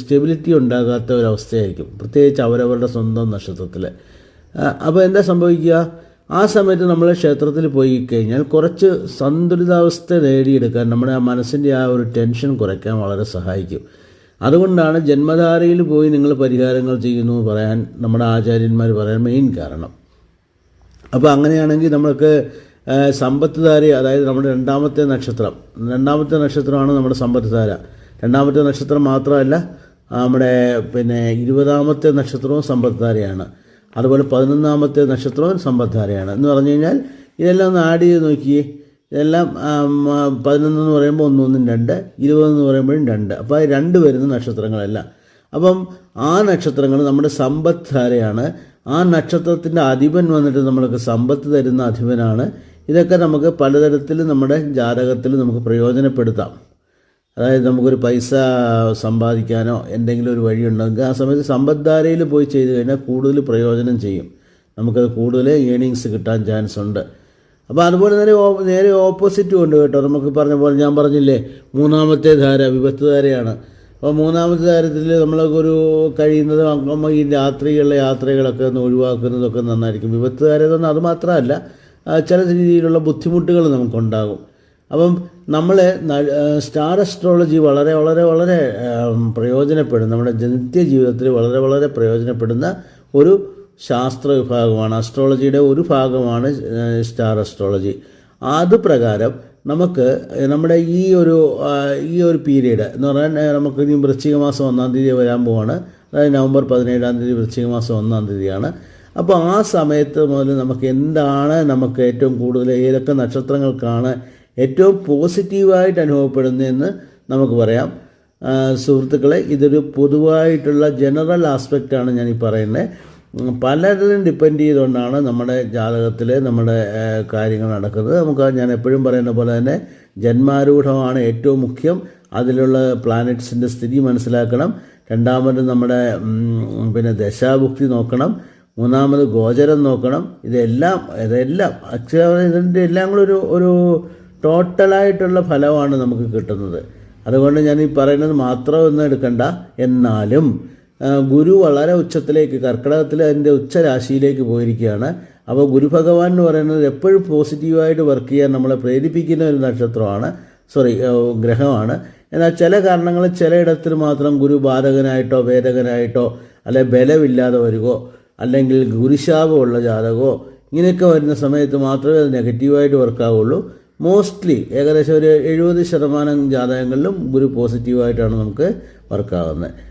Stability ഉണ്ടാകാത്ത ഒരവസ്ഥയായിരിക്കും. പ്രത്യേകിച്ച് അവരവരുടെ സ്വന്തം നക്ഷത്രത്തിൽ അപ്പോൾ എന്താ സംഭവിക്കുക? ആ സമയത്ത് നമ്മൾ ക്ഷേത്രത്തിൽ പോയി കഴിഞ്ഞാൽ കുറച്ച് സന്തുലിതാവസ്ഥ നേടിയെടുക്കാൻ നമ്മുടെ ആ മനസ്സിന്റെ ആ ഒരു ടെൻഷൻ കുറയ്ക്കാൻ വളരെ സഹായിക്കും. അതുകൊണ്ടാണ് ജന്മധാരയിൽ പോയി നിങ്ങൾ പരിഹാരങ്ങൾ ചെയ്യുന്നു പറയാൻ നമ്മുടെ ആചാര്യന്മാർ പറയാൻ മെയിൻ കാരണം. അപ്പോൾ അങ്ങനെയാണെങ്കിൽ നമ്മൾക്ക് സമ്പത്ത് ധാര അതായത് നമ്മുടെ രണ്ടാമത്തെ നക്ഷത്രം. രണ്ടാമത്തെ നക്ഷത്രമാണ് നമ്മുടെ സമ്പത്ത് ധാര രണ്ടാമത്തെ നക്ഷത്രം മാത്രമല്ല നമ്മുടെ പിന്നെ ഇരുപതാമത്തെ നക്ഷത്രവും സമ്പദ്ധാരയാണ്. അതുപോലെ പതിനൊന്നാമത്തെ നക്ഷത്രവും സമ്പദ്ധാരയാണ്. എന്ന് പറഞ്ഞു കഴിഞ്ഞാൽ ഇതെല്ലാം ഒന്ന് ആഡ് ചെയ്ത് നോക്കിയേ. ഇതെല്ലാം പതിനൊന്ന് എന്ന് പറയുമ്പോൾ ഒന്നൊന്നും രണ്ട് ഇരുപതെന്ന് പറയുമ്പോഴും രണ്ട്. അപ്പോൾ രണ്ട് വരുന്ന നക്ഷത്രങ്ങളല്ല. അപ്പം ആ നക്ഷത്രങ്ങൾ നമ്മുടെ സമ്പദ്ധാരയാണ്. ആ നക്ഷത്രത്തിന്റെ അധിപൻ വന്നിട്ട് നമ്മൾക്ക് സമ്പത്ത് തരുന്ന അധിപനാണ്. ഇതൊക്കെ നമുക്ക് പലതരത്തിൽ നമ്മുടെ ജാതകത്തിൽ നമുക്ക് പ്രയോജനപ്പെടുത്താം. അതായത് നമുക്കൊരു പൈസ സമ്പാദിക്കാനോ എന്തെങ്കിലും ഒരു വഴി വഴിയുണ്ടെങ്കിൽ ആ സമയത്ത് സമ്പദ്ധാരയിൽ പോയി ചെയ്ത് കഴിഞ്ഞാൽ കൂടുതൽ പ്രയോജനം ചെയ്യും. നമുക്കത് കൂടുതൽ ഏണിങ്സ് കിട്ടാൻ ചാൻസ് ഉണ്ട്. അപ്പോൾ അതുപോലെ തന്നെ നേരെ ഓപ്പോസിറ്റ് ഉണ്ട് കേട്ടോ. നമുക്ക് പറഞ്ഞ പോലെ ഞാൻ പറഞ്ഞില്ലേ മൂന്നാമത്തെ ധാര വിപത്ത് ധാരയാണ്. അപ്പോൾ മൂന്നാമത്തെ ധാരത്തിൽ നമ്മളൊരു കഴിയുന്നത് ഈ രാത്രികളിലെ യാത്രകളൊക്കെ ഒന്ന് ഒഴിവാക്കുന്നതൊക്കെ നന്നായിരിക്കും. വിപത്ത് എന്ന് അത് മാത്രമല്ല ചില രീതിയിലുള്ള ബുദ്ധിമുട്ടുകൾ നമുക്കുണ്ടാകും. അപ്പം നമ്മൾ സ്റ്റാർ അസ്ട്രോളജി വളരെ വളരെ വളരെ പ്രയോജനപ്പെടും നമ്മുടെ നിത്യ ജീവിതത്തിൽ വളരെ വളരെ പ്രയോജനപ്പെടുന്ന ഒരു ശാസ്ത്ര വിഭാഗമാണ് അസ്ട്രോളജിയുടെ ഒരു ഭാഗമാണ് സ്റ്റാർ അസ്ട്രോളജി അത് പ്രകാരം നമുക്ക് നമ്മുടെ ഈ ഒരു ഈ ഒരു പീരീഡ് എന്ന് പറഞ്ഞാൽ നമുക്ക് ഇനി വൃശ്ചിക മാസം ഒന്നാം തീയതി വരാൻ പോവാണ്. അതായത് നവംബർ പതിനേഴാം തീയതി വൃശ്ചിക മാസം ഒന്നാം തീയതിയാണ്. അപ്പോൾ ആ സമയത്ത് മുതൽ നമുക്ക് എന്താണ് നമുക്ക് ഏറ്റവും കൂടുതൽ ഏതൊക്കെ നക്ഷത്രങ്ങൾക്കാണ് ഏറ്റവും പോസിറ്റീവായിട്ട് അനുഭവപ്പെടുന്നതെന്ന് നമുക്ക് പറയാം. സുഹൃത്തുക്കളെ ഇതൊരു പൊതുവായിട്ടുള്ള ജനറൽ ആസ്പെക്റ്റാണ് ഞാൻ ഈ പറയുന്നത്. പലരും ഡിപ്പെൻഡ് ചെയ്തുകൊണ്ടാണ് നമ്മുടെ ജാതകത്തിൽ നമ്മുടെ കാര്യങ്ങൾ നടക്കുന്നത്. നമുക്ക് ഞാൻ എപ്പോഴും പറയുന്ന പോലെ തന്നെ ജന്മാരൂഢമാണ് ഏറ്റവും മുഖ്യം. അതിലുള്ള പ്ലാനറ്റ്സിന്റെ സ്ഥിതി മനസ്സിലാക്കണം. രണ്ടാമത് നമ്മുടെ പിന്നെ ദശാഭുക്തി നോക്കണം. മൂന്നാമത് ഗോചരം നോക്കണം. ഇതെല്ലാം ഇതെല്ലാം അക്ഷരം ഇതിന്റെ എല്ലാം കൂടെ ഒരു ഒരു ടോട്ടലായിട്ടുള്ള ഫലമാണ് നമുക്ക് കിട്ടുന്നത്. അതുകൊണ്ട് ഞാൻ ഈ പറയുന്നത് മാത്രമൊന്നും എടുക്കണ്ട. എന്നാലും ഗുരു വളരെ ഉച്ചത്തിലേക്ക് കർക്കിടകത്തിൽ അതിന്റെ ഉച്ചരാശിയിലേക്ക് പോയിരിക്കുകയാണ്. അപ്പോൾ ഗുരു ഭഗവാൻ എന്ന് പറയുന്നത് എപ്പോഴും പോസിറ്റീവായിട്ട് വർക്ക് ചെയ്യാൻ നമ്മളെ പ്രേരിപ്പിക്കുന്ന ഒരു നക്ഷത്രമാണ്. സോറി ഗ്രഹമാണ്. എന്നാൽ ചില കാരണങ്ങൾ ചിലയിടത്തിൽ മാത്രം ഗുരു ബാധകനായിട്ടോ വേദകനായിട്ടോ അല്ലെ ബലമില്ലാതെ വരുകയോ അല്ലെങ്കിൽ ഗുരുശാപമുള്ള ജാതകമോ ഇങ്ങനെയൊക്കെ വരുന്ന സമയത്ത് മാത്രമേ അത് നെഗറ്റീവായിട്ട് വർക്കാവുള്ളൂ മോസ്റ്റ്ലി ഏകദേശം ഒരു എഴുപത് ശതമാനം ജാതകങ്ങളിലും ഗുരു പോസിറ്റീവായിട്ടാണ് നമുക്ക് വർക്കാവുന്നത്